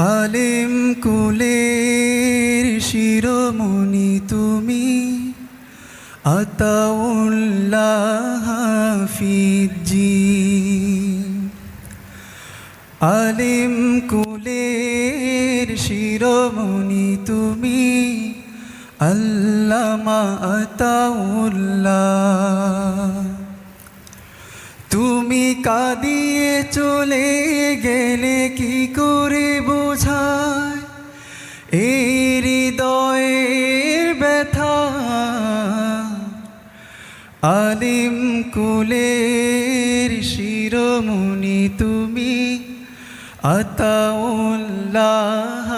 আলিম কুলের শিরোমণি তুমি। আতাউল্লাহ হাফিজি। আলিম কুলের শিরোমণি তুমি। আল্লামা আতাউল্লাহ। তুমি কাঁদিয়ে চলে গেলে কি করে বোঝায়? এই হৃদয়ের ব্যথা আলিম কুলের শিরোমণি তুমি আতাউল্লাহ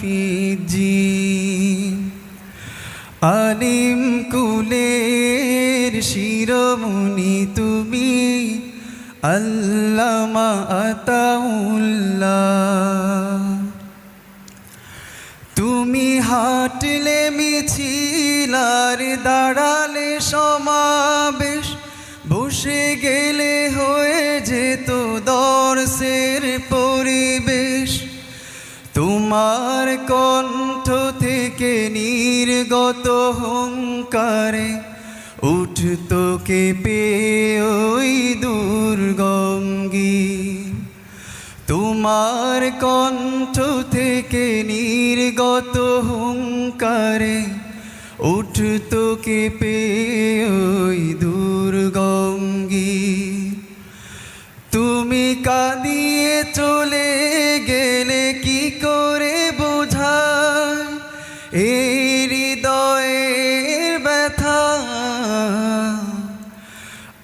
ফিজি আলিম কুলের শিরোমণি তুমি আল্লামা আতাউল্লাহ তুমি হাঁটলে মিছিলার দাঁড়ালে সমাবেশ, বসে গেলে হয়ে যেত দর্শের পরিবেশ। তোমার কণ্ঠ থেকে নির্গত হুঙ্কারে উঠত কেঁপে ওই দুর্গঙ্গি তোমার কণ্ঠ থেকে নির্গত হুঙ্কারে উঠত কেঁপে ওই দুর্গঙ্গি তুমি কাঁদিয়ে চলে গেলে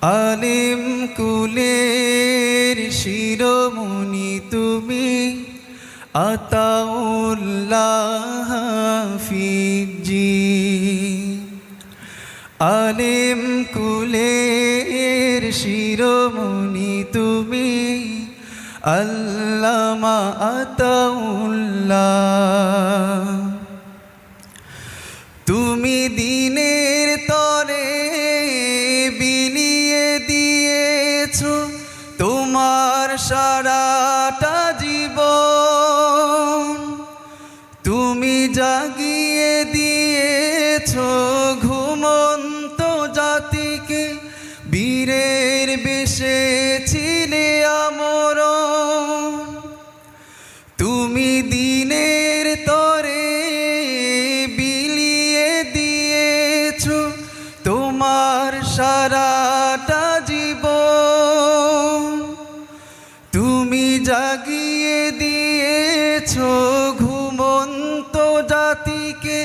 আলিম কুলের শিরোমণি তুমি আতাউল্লাহ হাফিজি। আলিম কুলের শিরোমণি তুমি আল্লামা আতাউল্লাহ। তুমি দিনের বেশে আমর তুমি দিনের তরে বিলিয়ে দিয়েছ তোমার সারাটা জীবন। তুমি জাগিয়ে দিয়েছ ঘুমন্ত জাতিকে,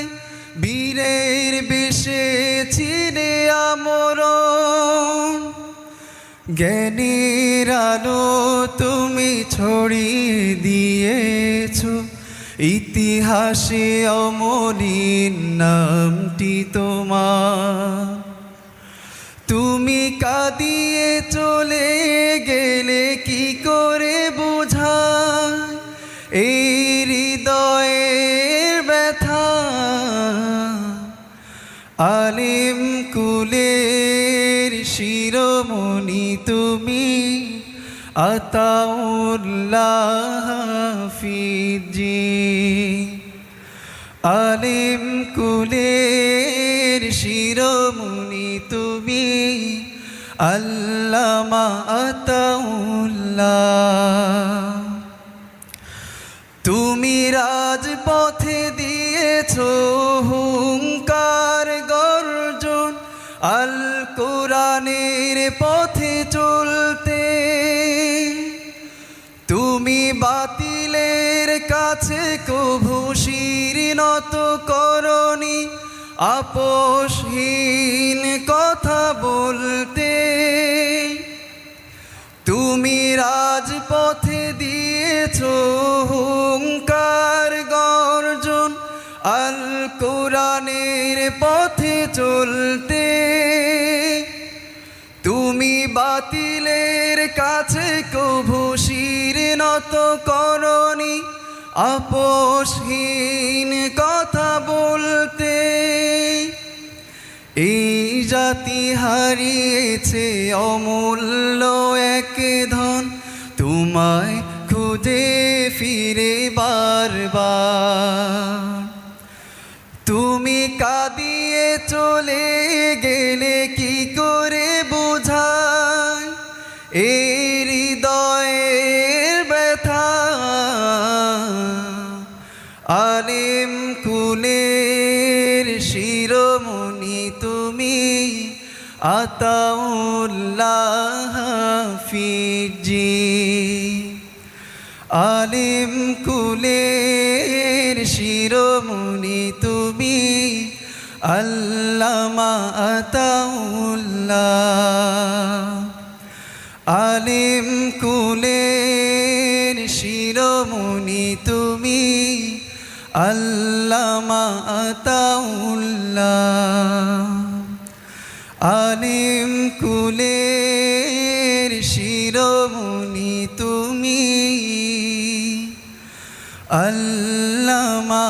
বীরের বেশে ছিলে আমর জ্ঞানের আলো তুমি ছড়িয়ে দিয়েছ। ইতিহাসে অমলিন নামটি তোমার। তুমি কাঁদিয়ে চলে গেলে কি করে বোঝা এই হৃদয়ের ব্যথা। আলিম কুলের শিরোমণি তুমি আতাউল্লাহ হাফিজি। আলিম কুলের শিরোমণি তুমি আল্লামা আতাউল্লাহ। তুমি রাজপথে দিয়েছ হুঙ্কার কোরআনের পথে চলতে, তুমি বাতিলের কাছে কভু শির নত করনি, আপোষহীন কথা বলতে। তুমি রাজপথে দিয়েছ হুঙ্কার গর্জন আল কোরআনের পথে চলতে। বাতিলের কাছে কভু শির নত করনি। আপোষহীন কথা বলতে এই জাতি হারিয়েছে অমূল্য এক ধন। তোমায় খুঁজে ফিরে বারবার। তুমি কাঁদিয়ে চলে গেলে কি হৃদয়ের ব্যথা আলিম কুলের শিরোমণি তুমি আতাউল্লাহ ফিজি আলিম কুলের শিরোমণি তুমি আল্লামা আতাউল্লাহ। আলিম কুলের শিরোমণি তুমি আল্লামা আতাউল্লাহ। আলিম কুলের শিরোমণি তুমি আল্লামা